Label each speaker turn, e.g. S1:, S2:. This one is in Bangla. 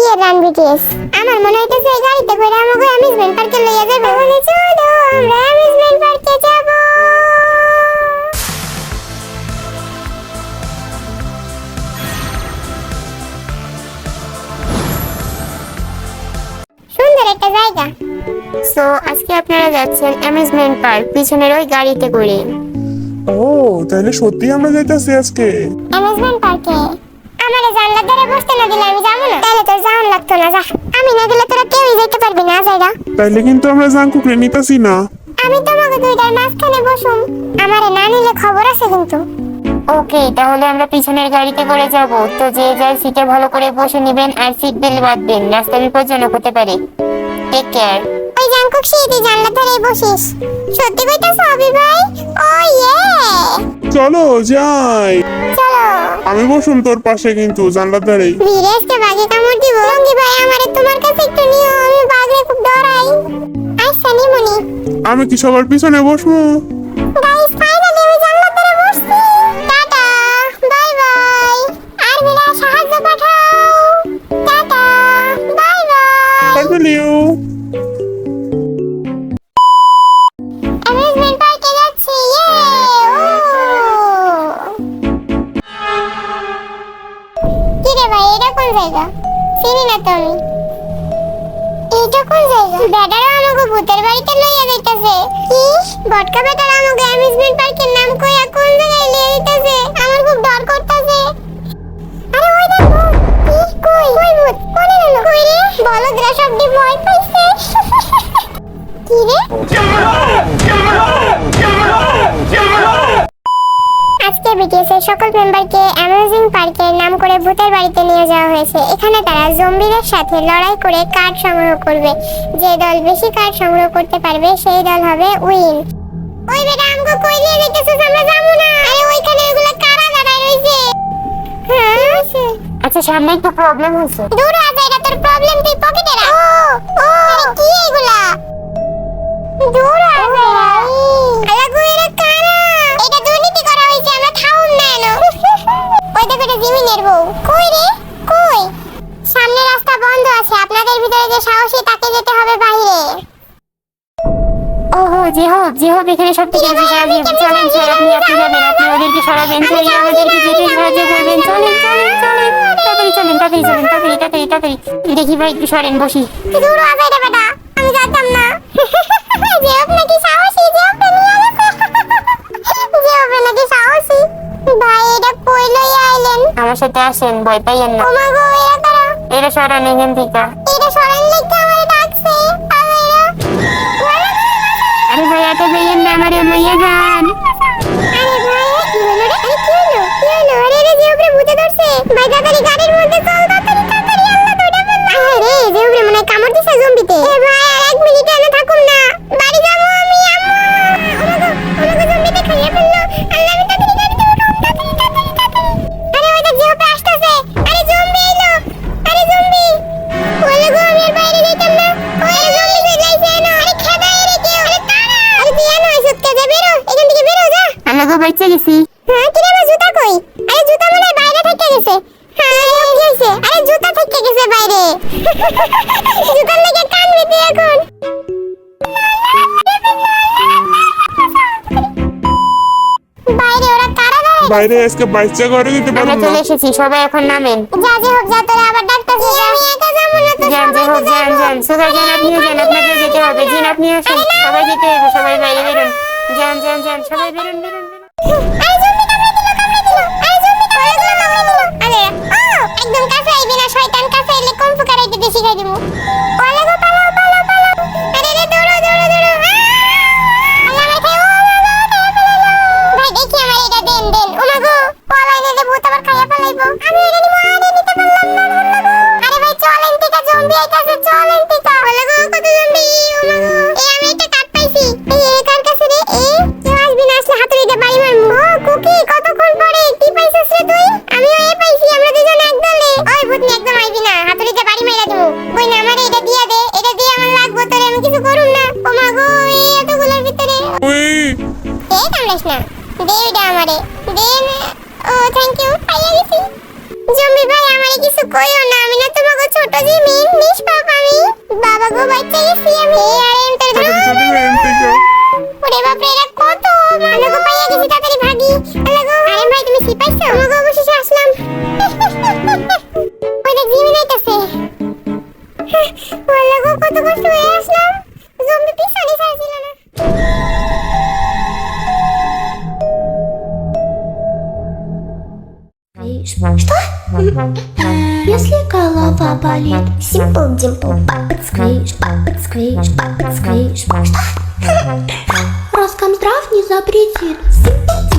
S1: বিটিএস আমার মনে হইতেছে এই গাড়িতে করে আমাকে অ্যামিউজমেন্ট পার্কে লইয়া যাবে বলে চলো আমরা অ্যামিউজমেন্ট পার্কে যাব। সুন্দর একটা জায়গা।
S2: সো আজকে আপনারা যাচ্ছেন অ্যামিউজমেন্ট পার্ক পিছনের ওই গাড়িতে করে।
S3: ও তাহলে সত্যি আমরা যাইতাছি আজকে।
S1: অ্যামিউজমেন্ট পার্কে আমারে জানলা ধরে বসতে না দিলে আমি যাব না। তাহলে তোর লাগতো না যা। আমি না গেলে তোরা কেউই যেতে পারবি না যাইরা
S3: তাইলে কিন্তু আমরা নিতাছি না।
S1: আমি তোমাকে দুইটার মাঝখানে বসুম আমারে না নিলে খবর আছে কিন্তু।
S2: ওকে তাহলে আমরা পিছনের গাড়িতে করে যাব। তো যে যার সিটে ভালো করে বসে নেবেন আর সিট বেল্ট বাঁধবেন রাস্তা বিপজ্জনক হতে পারে। টেক কেয়ার
S1: ওই জাঙ্কুক জানলা ধরে বসিস। সত্যি কইতাছ অবি ভাই? ও ইয়ে।
S3: চলো যাই।
S1: চলো।
S3: আমি বসুম তোর পাশে কিন্তু জানলার ধারেই।
S1: ভিড়ে আজকে বাঘে কামড় রঙ্গি ভাই আমারে তোমার কাছে একটু নিও আমি বাঘে খুব ডরাই। আচ্ছা নিমুনি
S3: আমি কি সবার পিছনে বসবো?
S1: গাইস ফাইনালি আমি জানলা ধরে বসছি। Tata bye bye. আর বিনা সাহায্য পাঠাও। Tata bye bye.
S3: পারবেলিও
S1: অ্যামিউজমেন্ট পার্কে যাচ্ছি ইয়ে কি রে ভাই এটা কোন জায়গা? আমাকে ভূতের বাড়িতে লইয়া যাইতাছে। কি বটকা বেটারা আমাকে অ্যামিউজমেন্ট পার্কের নাম কোন জায়গায় আজকে সকল মেম্বারকে অ্যামেজিং পার্কের নাম করে ভূতের বাড়িতে নিয়ে যাওয়া হয়েছে এখানে তারা জম্বিদের সাথে লড়াই করে কার্ড সংগ্রহ করবে যে দল বেশি কার্ড সংগ্রহ করতে পারবে সেই দল হবে উইন ওই বেটা আমাকে কই নিয়ে যাইতেছিস আমরা যাব না আরে ওইখানে ওগুলো কারা দাঁড়ায় রইছে হ্যাঁ
S2: আচ্ছা সামনে একটু প্রবলেম হয়েছে
S1: দূর আজ এটা তোর প্রবলেম তুই পকেটে রাখ ও ও কি এগুলা দূর আজ আলা গুইরা ভিতরে যে সাহসী তাকে যেতে হবে বাইরে।
S2: ওহো যে হোক এখানে সব ঠিক আছে সারাদিন চলেন স্যার আপনি আপনি যাবেন আপনি ওদেরকে সরাবেন সরিয়ে আমাদেরকে যেতে সাহায্য করবেন চলেন চলেন চলেন তাড়াতাড়ি চলেন তাড়াতাড়ি চলেন তাড়াতাড়ি তাড়াতাড়ি তাড়াতাড়ি। দেখি ভাই একটু সরেন বসি।
S1: দূর আজ এটা বেটা আমি জানতাম না। যে নাকি সাহসী গেছে যে নাকি সাহসী। ভাই এটা কই আইলেন?
S2: আমার সাথে আসেন ভয় পাইয়েন না।
S1: ওমা গো এরা
S2: এরা সরান এখান থেকে।
S1: সরান লিখতে আমারে ডাকছে। আর
S2: ভাই এত পাইয়েন না আমার লইয়া আমরা গেছি।
S1: হ্যাঁ কি রে জুতা কই? আরে জুতা মনে বাইরে থেকে গেছে। হ্যাঁ কি হইছে আরে জুতা থেকে গেছে বাইরে। জুতার লেগে কানবি তুই এখন। বাইরে ওরা কারা দাঁড়ায়
S3: বাইরে আজকে বাচ্চা ঘরে দিতে
S2: আমরা
S3: পারব
S2: চলে এসেছি সবাই এখন নামেন
S1: যা যে হোক যা তোরা আবার ডাকতেছে আমি একা যাব না তো
S2: যান যে হোক যান যান সবাই যান আপনিও যান আপনাকেও যেতে হবে। জিন আপনি আসুন সবাই যেতে হবে সবাই বাইরে বেরোন। যান যান যান সবাই বেরোন বেরোন।
S1: I পারবি না হাতুড়িতে বাড়ি মেরে দিমু বই না আমারে এটা দিয়া দে এটা দিয়ে আমার লাগবো তোরে আমি কিছু করুম না। ও মা গো এই এতগুলোর ভিতরে।
S3: ওই
S1: এই কামড়াস না দে এটা আমারে দে ও থ্যাংক ইউ পাইয়া গেছি। জম্বি ভাই আমারে কিছু কইও না আমি না তোমাকে ছোট জিমিন নিষ্পাপ আমি। বাবা গো বাচ্চা গেছি আমি। আরে এম তোর ওরে বাপ রে এটা কত মানগো পাইয়া গেছি
S4: Если голова болит, симпл димпл, папыт сквиш, папыт сквиш, папыт сквиш. Роскомздрав не запретит. Симпл